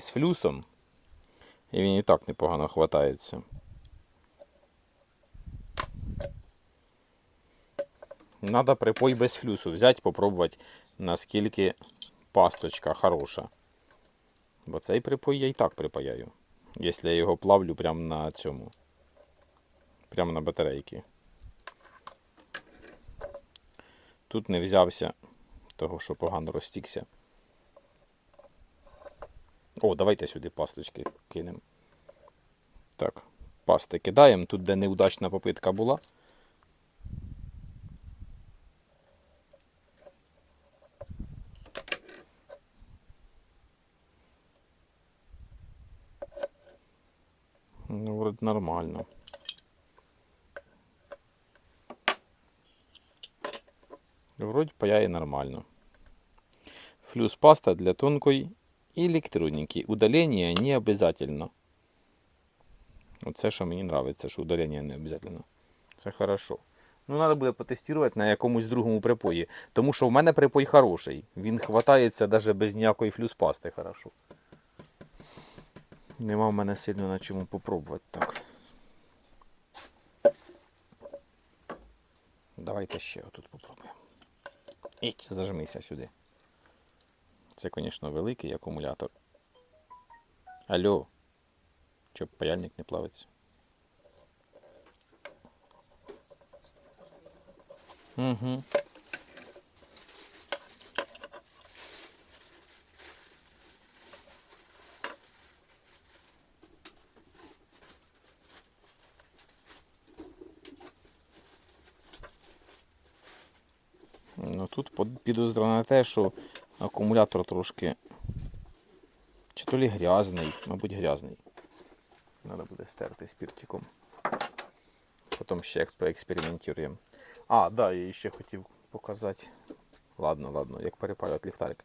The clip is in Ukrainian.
з флюсом. І він і так непогано хватається. Надо припой без флюсу взяти, попробувати, наскільки пасточка хороша. Бо цей припой я і так припаяю. Якщо я його плавлю прямо на цьому. Прямо на батарейки. Тут не взявся того, що погано розтікся. О, давайте сюди пасточки кинемо. Так, пасти кидаємо. Тут, де неудачна попитка була. Ну, вроде нормально. Вроде паяє нормально. Флюс паста для тонкой электроники. Удаление не обязательно. Оце, що мені подобається, що удалення не обов'язково. Це хорошо. Ну, треба буде потестувати на якомусь другому припої. Тому що в мене припой хороший. Він хватається навіть без ніякої флюс-пасти хорошо. Нема в мене сильно на чому попробувати так. Давайте ще отут попробуємо. Іть, зажмися сюди. Це, звісно, великий акумулятор. Алло. Щоб паяльник не плавиться. Угу. Ну тут підозра на те, що акумулятор трошки. Чи то лі грязний, мабуть, грязний. Треба буде стерти спіртиком. Потім ще як поекспериментуємо. А, да, я ще хотів показати. Ладно, ладно, як перепалювати ліхтарик.